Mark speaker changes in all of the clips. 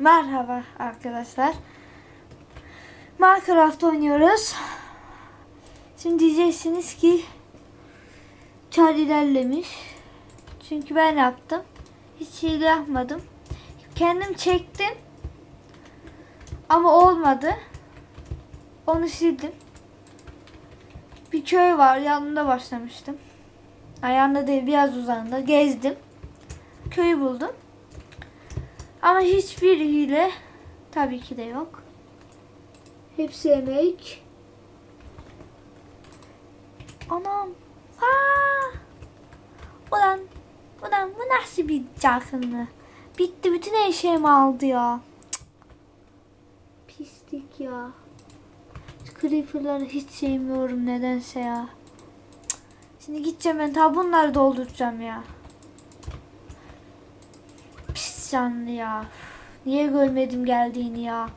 Speaker 1: Merhaba arkadaşlar. Minecraft oynuyoruz. Şimdi diyeceksiniz ki çar ilerlemiş. Çünkü ben yaptım. Hiç şey yapmadım. Kendim çektim. Ama olmadı. Onu sildim. Bir köy var. Yanında başlamıştım. Ayağında değil biraz uzağında. Gezdim. Köyü buldum. Ama hiçbir hile tabii ki de yok. Hepsi emek. Anam. Aa! Ulan, ulan bu nasıl bir canlı? Bitti bütün her aldı ya. Pislik ya. Creeper'ları hiç sevmiyorum nedense ya. Şimdi gideceğim ben ta bunları dolduracağım ya. Pis canlı ya. Niye görmedim geldiğini ya.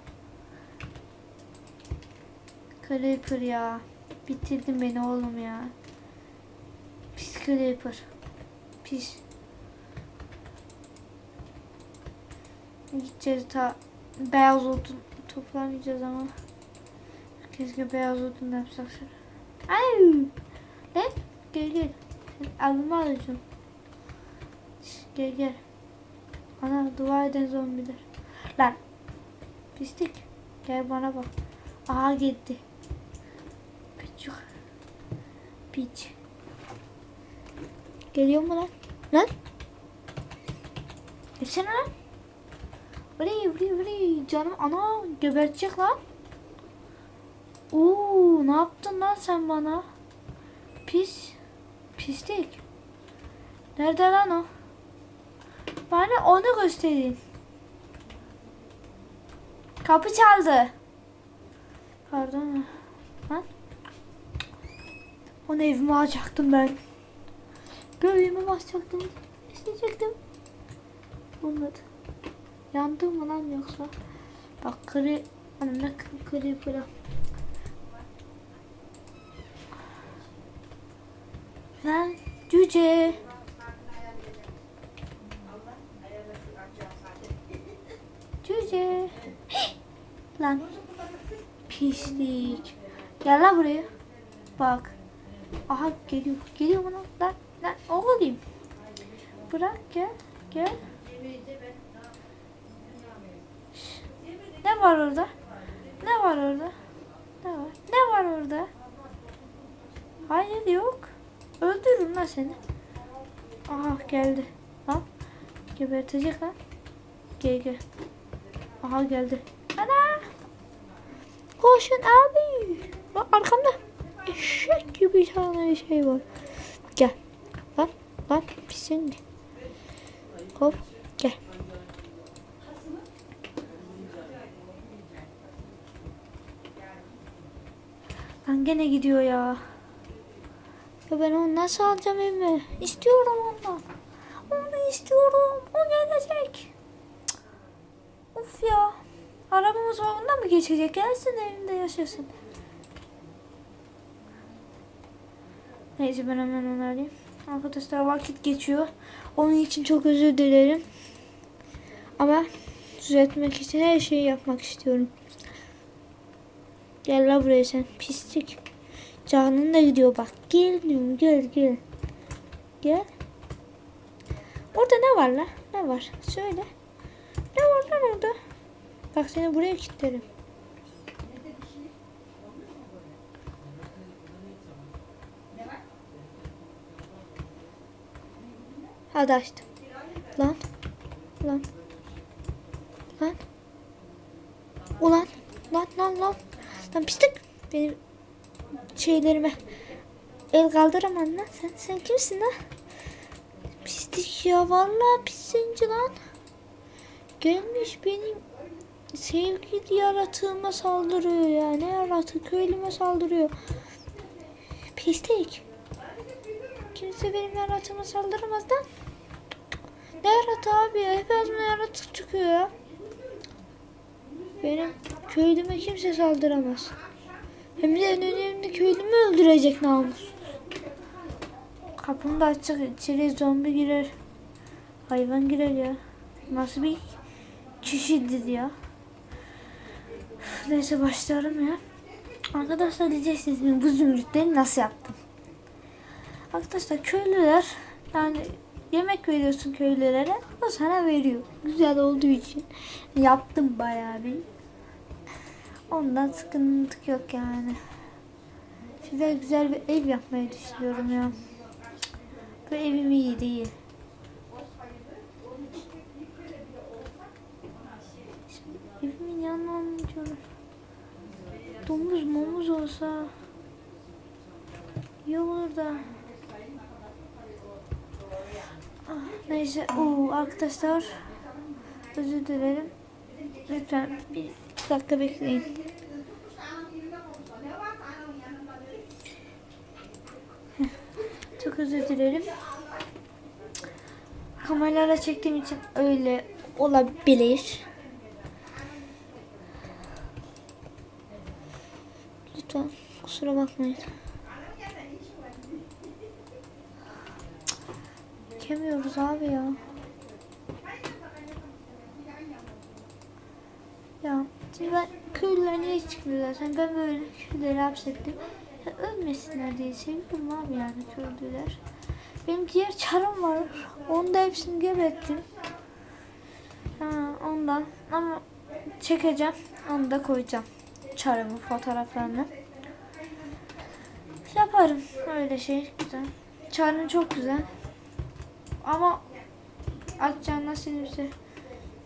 Speaker 1: Creeper ya. Bitirdin beni oğlum ya. Pis Creeper. Pis. Gideceğiz ta beyaz odun toplamayacağız ama. Keşke beyaz odun da yapsak. Ay! Lan gel gel. Sen Alımı alacağım. Gel gel. Ana dua eden zombiler. Lan. Pislik. Gel bana bak. Aha gitti. Küçük. Piç. Geliyor mu lan? Lan? Gelsene lan. Vri vri vri. Canım ana gebertecek lan. Oo ne yaptın lan sen bana? Pis. Pislik. Nerede lan o? Bana onu gösterin. Kapı çaldı. Pardon. Lan. Onu evime alacaktım ben. Göğüme basacaktım. İsteyecektim. Olmadı. Yandım mı lan yoksa? Bak kri... Anam ne kri kri Lan. Cüce. Lan. Pislik. Gel lan buraya. Bak. Aha geliyor. Geliyor bana. Lan. Lan oğlum. Bırak gel. Gel. Ne var orada? Ne var orada? Ne var? Ne var orada? Hayır yok. Öldürürüm lan seni. Aha geldi. Lan. Gebertecek lan. Gel gel. Aha geldi. Koşun abi. Bak arkamda. Eşek gibi bir tane şey var. Gel. Lan. Lan. Pisin. Hop. Gel. Lan gene gidiyor ya. Ya ben onu nasıl alacağım evime? İstiyorum ondan. Onu istiyorum. O gelecek. Cık. Of ya. Arabamız ondan mı geçecek? Gelsin evinde yaşasın. Neyse ben hemen onu arayayım. Arkadaşlar vakit geçiyor. Onun için çok özür dilerim. Ama düzeltmek için her şeyi yapmak istiyorum. Gel la buraya sen pislik. Canın da gidiyor bak. Gel diyorum gel gel. Gel. Orada ne var la? Ne var? Söyle. Ne var lan orada? Bak seni buraya kilitlerim. Hadi açtım. Lan. Lan. Lan. Ulan. Lan lan lan. Lan pislik. Benim şeylerime el kaldıramam lan. Sen, sen kimsin lan? Pislik ya. Vallahi pisinci lan. Gelmiş benim sevgili yaratığıma saldırıyor ya. Ne yaratık köylüme saldırıyor. Pislik. Kimse benim yaratığıma saldıramaz lan. Ne yaratığı abi ya? Hep ağzımda yaratık çıkıyor ya. Benim köylüme kimse saldıramaz. Hem de en önemli köylümü öldürecek namus. Kapım da açık. İçeri zombi girer. Hayvan girer ya. Nasıl bir kişiydi diyor. Neyse başlayalım ya. Arkadaşlar diyeceksiniz "Ben bu zümrütleri nasıl yaptım? Arkadaşlar köylüler yani yemek veriyorsun köylülere o sana veriyor. Güzel olduğu için yaptım bayağı bir. Ondan sıkıntı yok yani. Size güzel bir ev yapmayı düşünüyorum ya. Bu evim iyi değil. Şimdi evimin yanına anlatıyorum. Domuz momuz olsa iyi olur da. Ah, neyse. Oo, arkadaşlar özür dilerim. Lütfen bir dakika bekleyin. Çok özür dilerim. Kameralarla çektiğim için öyle olabilir. Lütfen kusura bakmayın. Çekemiyoruz abi ya. Ya şimdi ben köylüler niye çıkmıyor zaten ben böyle köylüleri hapsettim. Ya, ölmesinler diye seviyorum abi yani köylüler. Benim diğer çarım var. Onu da hepsini geberttim. Ha, ondan ama çekeceğim. Onu da koyacağım. Çarımın fotoğraflarını. Yaparım öyle şey güzel. Çarın çok güzel. Ama nasıl bir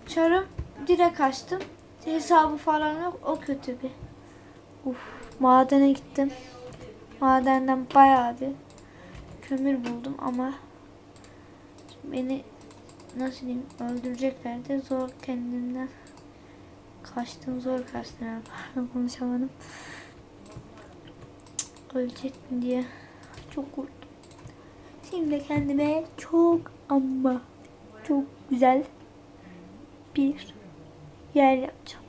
Speaker 1: Çarım direkt açtım. Hesabı falan yok. O kötü bir. Uf, madene gittim. Madenden bayağı bir kömür buldum ama beni nasıl diyeyim öldüreceklerdi. Zor kendimden kaçtım zor kaçtım. Pardon konuşamadım. Ölecek diye çok korktum. Şimdi kendime çok ama çok güzel bir yer yapacağım.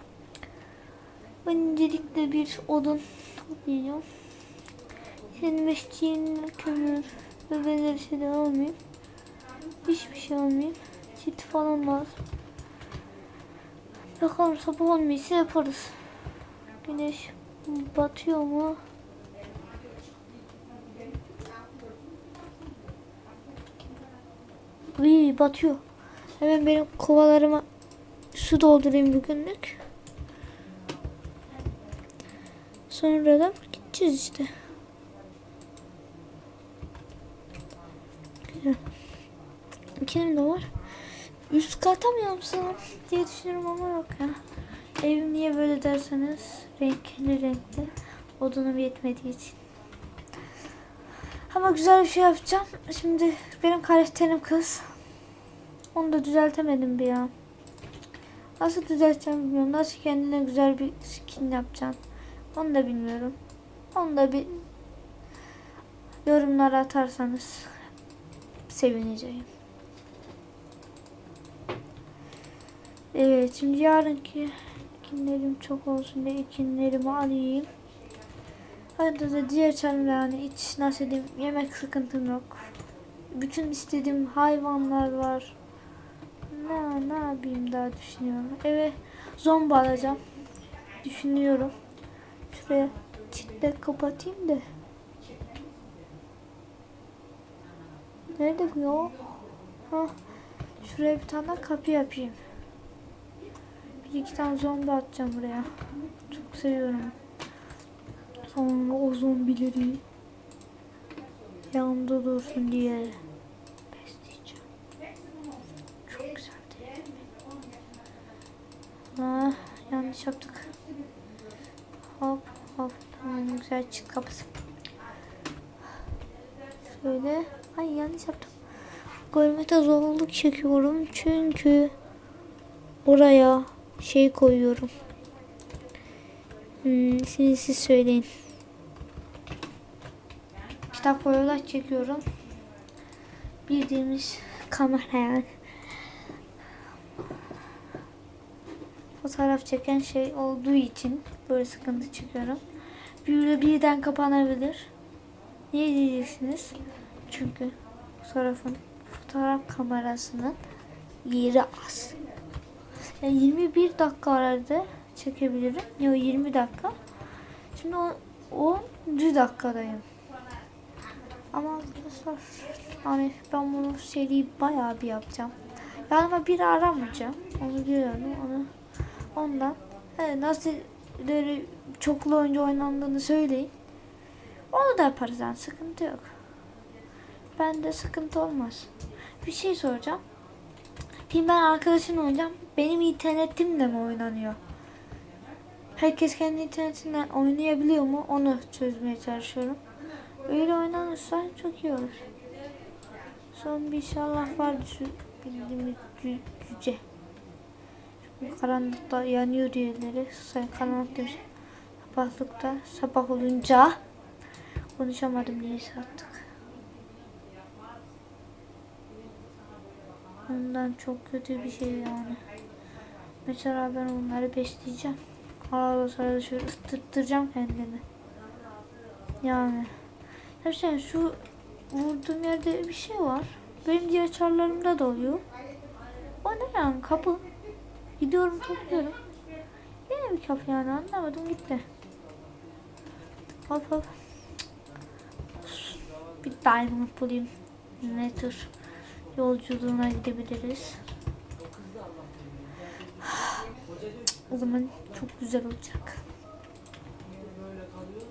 Speaker 1: Öncelikle bir odun toplayacağım. Senin içtiğin kömür ve benzeri şeyler almayayım. Hiçbir şey almayayım. Çit falan lazım. Bakalım sabah olmaysa yaparız. Güneş batıyor mu? Uy batıyor. Hemen benim kovalarıma su doldurayım bugünlük. Sonra da gideceğiz işte. Güzel. İkinin de var. Üst kata mı yapsam diye düşünüyorum ama yok ya. Evim niye böyle derseniz renkli renkli. Odunum yetmediği için. Ama güzel bir şey yapacağım. Şimdi benim karakterim kız. Onu da düzeltemedim bir ya. Nasıl düzelteceğim bilmiyorum. Nasıl kendine güzel bir skin yapacağım. Onu da bilmiyorum. Onu da bir yorumlara atarsanız sevineceğim. Evet şimdi yarınki ekinlerim çok olsun diye ekinlerimi alayım. Hadi da diğer çarımda yani hiç nasıl diyeyim yemek sıkıntım yok. Bütün istediğim hayvanlar var. Ne, ne yapayım daha düşünüyorum. Eve zombi alacağım. Düşünüyorum. Şuraya çitle kapatayım da. Nerede bu ya? Ha, şuraya bir tane kapı yapayım. Bir iki tane zombi atacağım buraya. Çok seviyorum. Sonra o zombileri yanımda dursun diye besleyeceğim. Çok güzel değil? Ah, yanlış yaptık. Hop hop tamam güzel çık kapısı. Şöyle. Ay yanlış yaptım. Görmekte zorluk çekiyorum çünkü oraya şey koyuyorum. Hmm, şimdi siz söyleyin. Koyuyorlar çekiyorum. Bildiğimiz kamera yani. Fotoğraf çeken şey olduğu için böyle sıkıntı çekiyorum. Böyle birden kapanabilir. Niye diyeceksiniz? Çünkü fotoğrafın fotoğraf kamerasının yeri az. Yani 21 dakika arada çekebilirim. Yok 20 dakika. Şimdi o 10. dakikadayım. Ama arkadaşlar hani ben bunu seri bayağı bir yapacağım. Yanıma biri aramayacağım. Onu biliyorum. Onu ondan. He, nasıl böyle çoklu oyuncu oynandığını söyleyin. Onu da yaparız yani sıkıntı yok. Bende sıkıntı olmaz. Bir şey soracağım. Şimdi ben arkadaşımla oynayacağım. Benim internetimle mi oynanıyor? Herkes kendi internetinden oynayabiliyor mu? Onu çözmeye çalışıyorum. Öyle oynanırsa çok iyi olur. Son bir inşallah şu bildiğimiz cü- cüce. Şu karanlıkta yanıyor diğerleri. Karanlık demiş. Sabahlıkta sabah olunca konuşamadım neyse artık. Ondan çok kötü bir şey yani. Mesela ben onları besleyeceğim. Arada sırada şöyle ıstırttıracağım kendimi. Yani. Gerçekten şu vurduğum yerde bir şey var. Benim diğer çarlarımda da oluyor. O ne yani kapı. Gidiyorum topluyorum. Yine bir kapı yani anlamadım gitti. Hop hop. Bir diamond bulayım. Ne tür yolculuğuna gidebiliriz. O zaman çok güzel olacak.
Speaker 2: böyle kalıyor.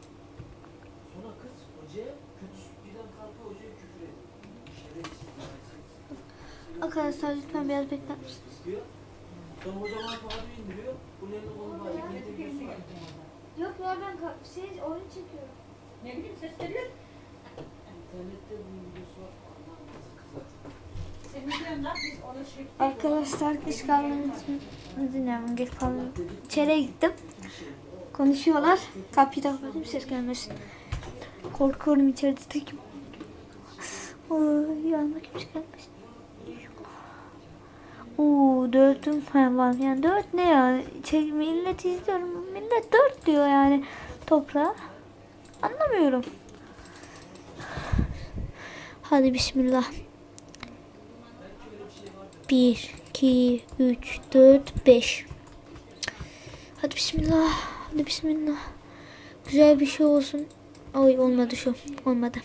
Speaker 2: Sonra kız hocaya kötü birden kalkıyor hocaya küfür ediyor. Şerefsiz.
Speaker 1: Arkadaşlar lütfen biraz bekler misiniz?
Speaker 2: Sonra hoca bana kağıdı indiriyor. Bunun elinde kolu var.
Speaker 1: Yok ya ben şey oyun çekiyorum.
Speaker 3: Ne bileyim ses geliyor.
Speaker 2: İnternette bunun videosu var.
Speaker 3: Şey
Speaker 1: Arkadaşlar geç kaldığım için dinlemem geç kaldım. İçeriye gittim. Konuşuyorlar. Kapıyı da kapattım ses gelmesin. Korkuyorum içeride tekim. Oy yanına kimse gelmesin. Oo dörtüm falan yani dört ne ya? Şey, millet izliyorum. Millet dört diyor yani toprağa. Anlamıyorum. Hadi bismillah. 1, 2, 3, 4, 5. Hadi bismillah. Hadi bismillah. Güzel bir şey olsun. Ay olmadı şu. Olmadı.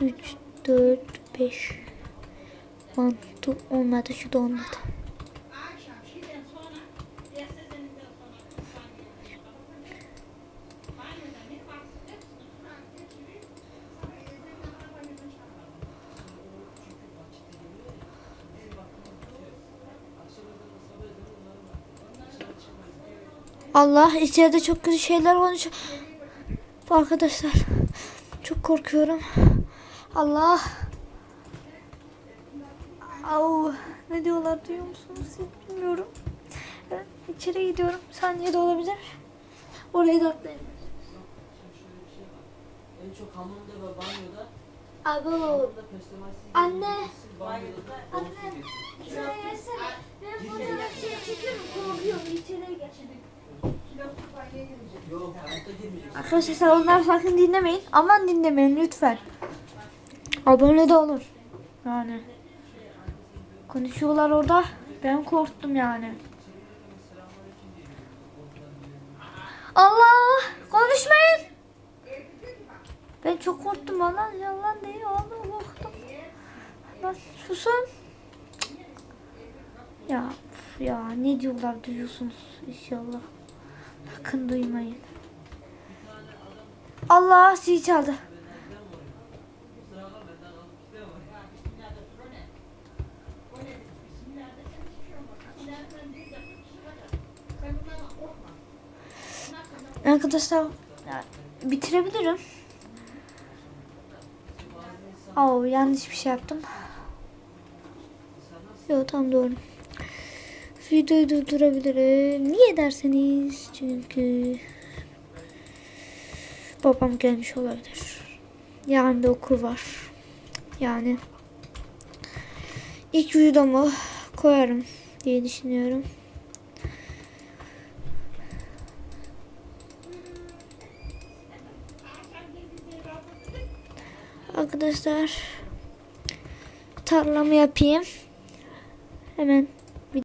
Speaker 1: 3, 4, 5. Mantı olmadı. Şu da olmadı. Allah içeride çok kötü şeyler olmuş. Arkadaşlar çok korkuyorum. Allah. Au. Ne diyorlar duyuyor musunuz siz bilmiyorum. Ben içeri gidiyorum. Saniye de olabilir. Oraya da atlayayım.
Speaker 2: En çok hamamda ve banyoda
Speaker 1: Abo. Anne.
Speaker 2: banyoda
Speaker 1: Anne. Şuraya gelsene. Ben burada şey çekiyorum. Korkuyorum. İçeriye gel.
Speaker 2: Yok hayatta girmeyecek.
Speaker 1: Arkadaşlar onlar sakın dinlemeyin. Aman dinlemeyin lütfen. Abone de olun. Yani. Konuşuyorlar orada. Ben korktum yani. Allah! Konuşmayın. Ben çok korktum valla. Yalan değil. Vallahi korktum. Lan susun. Ya ya ne diyorlar duyuyorsunuz inşallah. Sakın duymayın. Allah zil çaldı. Arkadaşlar bitirebilirim. Oo yanlış bir şey yaptım. Yok tam doğru. Videoyu durdurabilirim. Niye derseniz çünkü babam gelmiş olabilir. Yarın da okul var. Yani ilk videomu koyarım diye düşünüyorum. Arkadaşlar tarlamı yapayım. Hemen